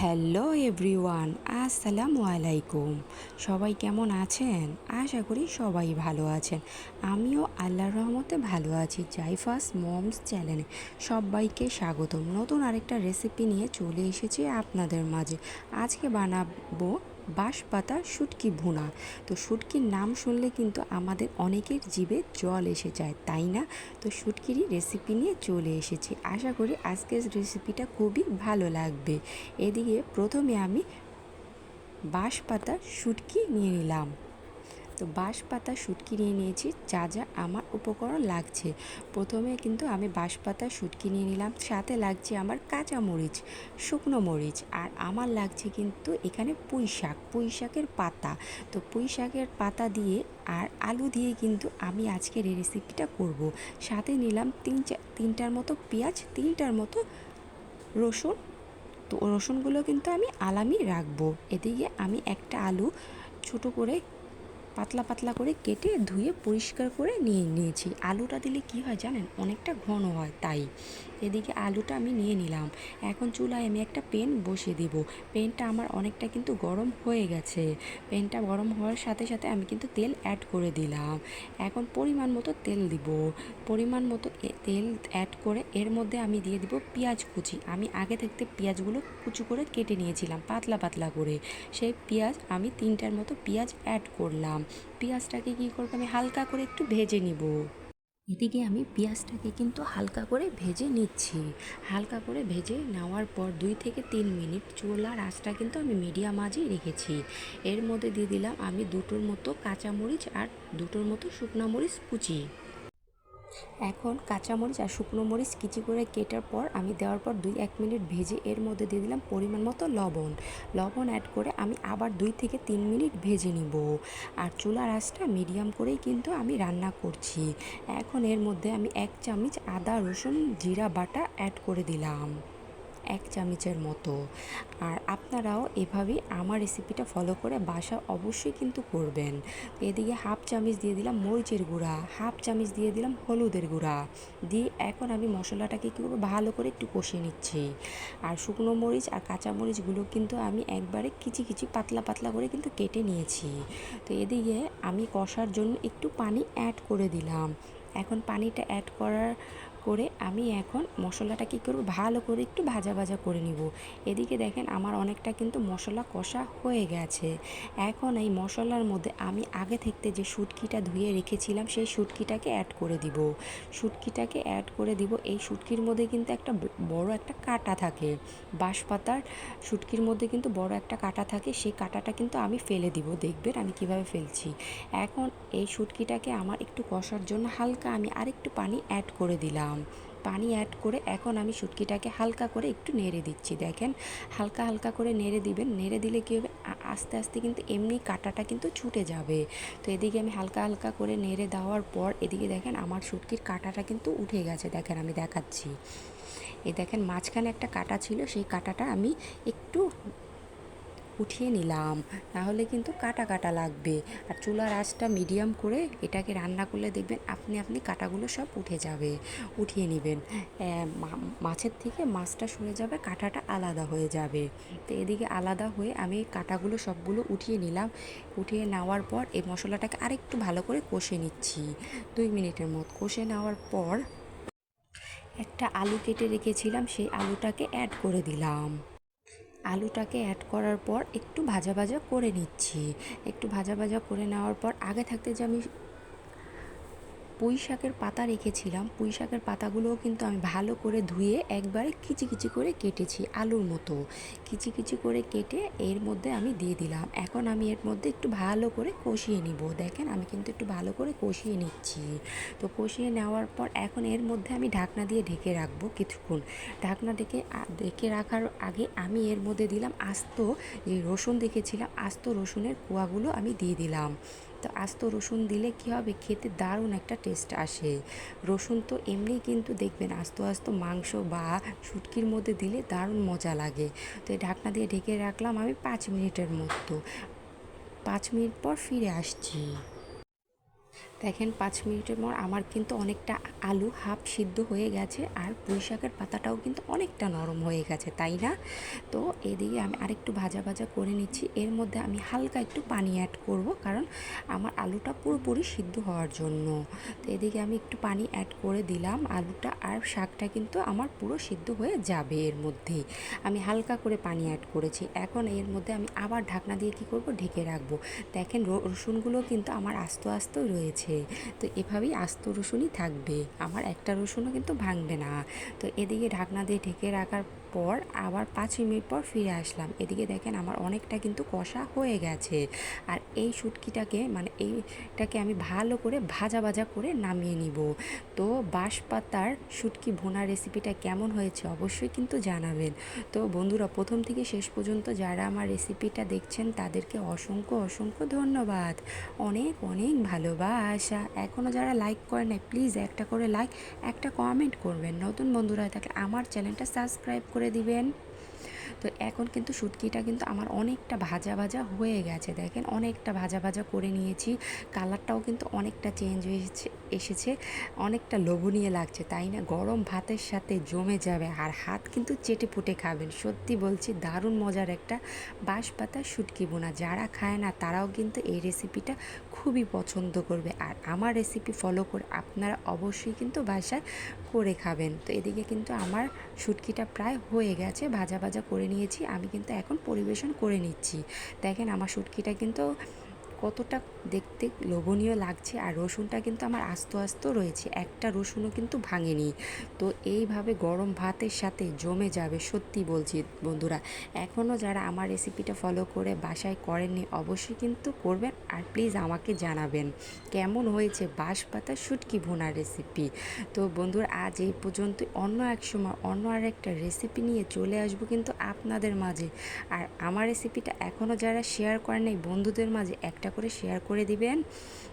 Hello everyone আসসালামু আলাইকুম সবাই কেমন আছেন? আশা করি সবাই ভালো আছেন। আমিও আল্লাহর রহমতে ভালো আছি। জাইফাস মমস চ্যানেলে সবাইকে স্বাগতম। নতুন আরেকটা রেসিপি নিয়ে চলে এসেছি আপনাদের মাঝে। আজকে বানাবো বাঁশ পাতা শুটকি ভুনা। তো শুটকির নাম শুনলে কিন্তু আমাদের অনেকের জিভে জল এসে যায়, তাই না? তো শুটকিরই রেসিপি নিয়ে চলে এসেছি। আশা করি আজকের রেসিপিটা খুবই ভালো লাগবে। এদিকে প্রথমে আমি বাঁশ পাতা শুটকি নিয়ে নিলাম। তো বাঁশ পাতা শুটকি নিয়ে নিয়েছি, যা যা আমার উপকরণ লাগছে। প্রথমে কিন্তু আমি বাঁশ পাতা শুটকি নিয়ে নিলাম, সাথে লাগছে আমার কাঁচা মরিচ, শুকনো মরিচ, আর আমার লাগছে কিন্তু এখানে পুঁই শাক, পুঁই শাকের পাতা। তো পুঁই শাকের পাতা দিয়ে আর আলু দিয়ে কিন্তু আমি আজকের এই রেসিপিটা করব। সাথে নিলাম তিন তিনটার মতো পেঁয়াজ, তিনটার মতো রসুন। তো রসুনগুলো কিন্তু আমি আলামি রাখব। এদিকে আমি একটা আলু ছোট করে পাতলা পাতলা করে কেটে ধুয়ে পরিষ্কার করে নিয়ে নিয়েছি। আলুটা দিলে কি হয় জানেন? অনেকটা ঘন হয় তাই। এদিকে আলুটা আমি নিয়ে নিলাম। এখন চুলায় আমি একটা পেন বসিয়ে দিব। পেনটা আমার অনেকটা কিন্তু গরম হয়ে গেছে। পেনটা গরম হওয়ার সাথে সাথে আমি কিন্তু তেল অ্যাড করে দিলাম। এখন পরিমাণ মতো তেল দিব। পরিমাণ মতো তেল অ্যাড করে এর মধ্যে আমি দিয়ে দিব পেঁয়াজ কুচি। আমি আগে থাকতে পেঁয়াজগুলো কুচু করে কেটে নিয়েছিলাম, পাতলা পাতলা করে। সেই পেঁয়াজ আমি তিনটার মতো পেঁয়াজ অ্যাড করলাম। পেঁয়াজটাকে কী করব, আমি হালকা করে একটু ভেজে নিব। এদিকে আমি পেঁয়াজটাকে কিন্তু হালকা করে ভেজে নিচ্ছি। হালকা করে ভেজে নেওয়ার পর দুই থেকে তিন মিনিট চুলার আঁচটা কিন্তু আমি মিডিয়াম আজই রেখেছি। এর মধ্যে দিয়ে দিলাম আমি দুটোর মতো কাঁচামরিচ আর দুটোর মতো শুকনা মরিচ কুচি। এখন কাঁচামরিচ আর শুকনো মরিচ কিচি করে কেটার পর আমি দেওয়ার পর দুই এক মিনিট ভেজে এর মধ্যে দিয়ে দিলাম পরিমাণ মতো লবণ। লবণ অ্যাড করে আমি আবার দুই থেকে তিন মিনিট ভেজে নিব। আর চুলা আঁচটা মিডিয়াম করেই কিন্তু আমি রান্না করছি। এখন এর মধ্যে আমি এক চামচ আদা রসুন, জিরা বাটা অ্যাড করে দিলাম। এক চামচের মতো। আর আপনারাও এভাবেই আমার রেসিপিটা ফলো করে বাসা অবশ্যই কিন্তু করবেন। এদিকে হাফ চামচ দিয়ে দিলাম মরিচের গুঁড়া হাফ চামচ দিয়ে দিলাম হলুদের গুঁড়া। দিয়ে এখন আমি মশলাটাকে কী করব, ভালো করে একটু কষিয়ে নিচ্ছি। আর শুকনো মরিচ আর কাঁচা মরিচগুলো কিন্তু আমি একবারে কিচি কিচি পাতলা পাতলা করে কিন্তু কেটে নিয়েছি। তো এদিকে আমি কষার জন্য একটু পানি অ্যাড করে দিলাম। এখন পানিটা অ্যাড করার করে আমি এখন মশলাটা কী করব? ভালো করে একটু ভাজা ভাজা করে নিব। এদিকে দেখেন আমার অনেকটা কিন্তু মশলা কষা হয়ে গেছে। এখন এই মশলার মধ্যে আমি আগে থাকতে যে শুটকিটা ধুয়ে রেখেছিলাম, সেই শুটকিটাকে অ্যাড করে দিব। শুটকিটাকে অ্যাড করে দিব। এই শুটকির মধ্যে কিন্তু একটা বড় একটা কাটা থাকে। বাঁশপাতার শুটকির মধ্যে কিন্তু বড় একটা কাটা থাকে। সেই কাটাটা কিন্তু আমি ফেলে দিব। দেখবেন আমি কীভাবে ফেলছি। এখন এই শুটকিটাকে আমার একটু কষার জন্য হালকা আমি আরেকটু পানি অ্যাড করে দিলাম। পানি অ্যাড করে এখন আমি শুটকিটাকে হালকা করে একটু নেড়ে দিচ্ছি। দেখেন, হালকা হালকা করে নেড়ে দিবেন। নেড়ে দিলে কী হবে? আস্তে আস্তে কিন্তু এমনি কাটাটা কিন্তু ছুটে যাবে। তো এদিকে আমি হালকা হালকা করে নেড়ে দেওয়ার পর এদিকে দেখেন আমার শুটকির কাটাটা কিন্তু উঠে গেছে। দেখেন, আমি দেখাচ্ছি। এই দেখেন, মাঝখানে একটা কাটা ছিল, সেই কাটাটা আমি একটু উঠিয়ে নিলাম। নাহলে কিন্তু কাটা কাটা লাগবে। আর চুলার আঁচটা মিডিয়াম করে এটাকে রান্না করলে দেখবেন আপনি আপনি কাটাগুলো সব উঠে যাবে, উঠিয়ে নেবেন। মাছের থেকে মাছটা সরে যাবে, কাটাটা আলাদা হয়ে যাবে। তো এদিকে আলাদা হয়ে আমি কাটাগুলো সবগুলো উঠিয়ে নিলাম। উঠিয়ে নেওয়ার পর এই মশলাটাকে আরেকটু ভালো করে কষে নিচ্ছি। দুই মিনিটের মতো কষে নেওয়ার পর একটা আলু কেটে রেখেছিলাম, সেই আলুটাকে অ্যাড করে দিলাম। আলুটাকে অ্যাড করার পর একটু ভাজা ভাজা করে নিচ্ছি। একটু ভাজা ভাজা করে নেওয়ার পর আগে থাকতে যে আমি পুঁই শাকের পাতা রেখেছিলাম। পুঁই শাকের পাতাগুলোও কিন্তু আমি ভালো করে ধুয়ে একবারে কিচি কিচি করে কেটেছি আলুর মতো। কিচি কিচি করে কেটে এর মধ্যে আমি দিয়ে দিলাম। এখন আমি এর মধ্যে একটু ভালো করে কষিয়ে নিব। দেখেন, আমি কিন্তু একটু ভালো করে কষিয়ে নিচ্ছি। তো কষিয়ে নেওয়ার পর এখন এর মধ্যে আমি ঢাকনা দিয়ে ঢেকে রাখব কিছুক্ষণ। ঢাকনা ঢেকে ঢেকে রাখার আগে আমি এর মধ্যে দিলাম আস্ত যে রসুন দেখেছিলাম, আস্ত রসুনের কোয়াগুলো আমি দিয়ে দিলাম। তো আস্ত রসুন দিলে কি হবে? খেতে দারুণ একটা টেস্ট আসে। রসুন তো এমনি কিন্তু দেখবেন আস্ত আস্ত মাংস বা শুটকির মধ্যে দিলে দারুণ মজা লাগে। তো এই ঢাকনা দিয়ে ঢেকে রাখলাম আমি পাঁচ মিনিটের মতো। পাঁচ মিনিট পর ফিরে আসছি। দেখেন, পাঁচ মিনিটের পর আমার কিন্তু অনেকটা আলু হাফ সিদ্ধ হয়ে গেছে আর পুঁই শাকের পাতাটাও কিন্তু অনেকটা নরম হয়ে গেছে, তাই না? তো এদিকে আমি আরেকটু ভাজা ভাজা করে নিচ্ছি। এর মধ্যে আমি হালকা একটু পানি অ্যাড করব, কারণ আমার আলুটা পুরোপুরি সিদ্ধ হওয়ার জন্য। তো এদিকে আমি একটু পানি অ্যাড করে দিলাম আলুটা আর শাকটা কিন্তু আমার পুরো সিদ্ধ হয়ে যাবে এর মধ্যেই। আমি হালকা করে পানি অ্যাড করেছি। এখন এর মধ্যে আমি আবার ঢাকনা দিয়ে কি করব? ঢেকে রাখব। দেখেন, রসুনগুলো কিন্তু আমার আস্ত আস্তই রয়েছে। তো এভাবেই আস্ত রসুনই থাকবে। আমার একটা রসুনও কিন্তু ভাঙবে না। তো এদিকে ঢাকনা দিয়ে ঢেকে রাখার পর আবার পাঁচ মিনিট পর ফিরে আসলাম। এদিকে দেখেন আমার অনেকটা কিন্তু কষা হয়ে গেছে। আর এই শুটকিটাকে মানে এইটাকে আমি ভালো করে ভাজা ভাজা করে নামিয়ে নিব। তো বাঁশ পাতার শুটকি ভুনা রেসিপিটা কেমন হয়েছে অবশ্যই কিন্তু জানাবেন। তো বন্ধুরা, প্রথম থেকে শেষ পর্যন্ত যারা আমার রেসিপিটা দেখছেন, তাদেরকে অসংখ্য অসংখ্য ধন্যবাদ। অনেক অনেক ভালোবাসা। এখনও যারা লাইক করে নাই, প্লিজ একটা করে লাইক, একটা কমেন্ট করবেন। নতুন বন্ধুরা থাকলে আমার চ্যানেলটা সাবস্ক্রাইব করে দিবেন। তো এখন কিন্তু শুটকিটা কিন্তু আমার অনেকটা ভাজা ভাজা হয়ে গেছে। দেখেন অনেকটা ভাজা ভাজা করে নিয়েছি। কালারটাও কিন্তু অনেকটা চেঞ্জ হয়েছে এসেছে অনেকটা লোভনীয় লাগছে, তাই না? গরম ভাতের সাথে জমে যাবে আর হাত কিন্তু চেটে পুটে খাবেন। সত্যি বলছি, দারুণ মজার একটা বাঁশ পাতা শুটকি বোনা। যারা খায় না, তারাও কিন্তু এই রেসিপিটা খুবই পছন্দ করবে। আর আমার রেসিপি ফলো করে আপনারা অবশ্যই কিন্তু বাসায় করে খাবেন। তো এদিকে কিন্তু আমার শুটকিটা প্রায় হয়ে গেছে, ভাজা ভাজা করে নিয়েছি আমি কিন্তু এখন পরিবেশন করে নিচ্ছি। দেখেন আমার শুটকিটা কিন্তু কতটা দেখতে লোভনীয় লাগছে আর রসুনটা কিন্তু আমার আস্ত আস্ত রয়েছে। একটা রসুনও কিন্তু ভাঙেনি। তো এইভাবে গরম ভাতের সাথে জমে যাবে, সত্যি বলছি বন্ধুরা। এখনও যারা আমার রেসিপিটা ফলো করে বাসায় করেননি, অবশ্যই কিন্তু করবেন আর প্লিজ আমাকে জানাবেন কেমন হয়েছে বাঁশ পাতা শুটকি ভুনার রেসিপি। তো বন্ধুরা, আজ এই পর্যন্ত অন্য এক সময় অন্য আর একটা রেসিপি নিয়ে চলে আসব কিন্তু আপনাদের মাঝে। আর আমার রেসিপিটা এখনও যারা শেয়ার করেন বন্ধুদের মাঝে একটা একটা করে শেয়ার করে দিবেন।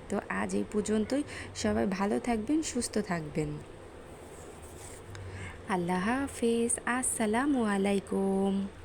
তো আজ এই পর্যন্তই। সবাই ভালো থাকবেন, সুস্থ থাকবেন। আল্লাহ হাফেজ। আসসালামু আলাইকুম।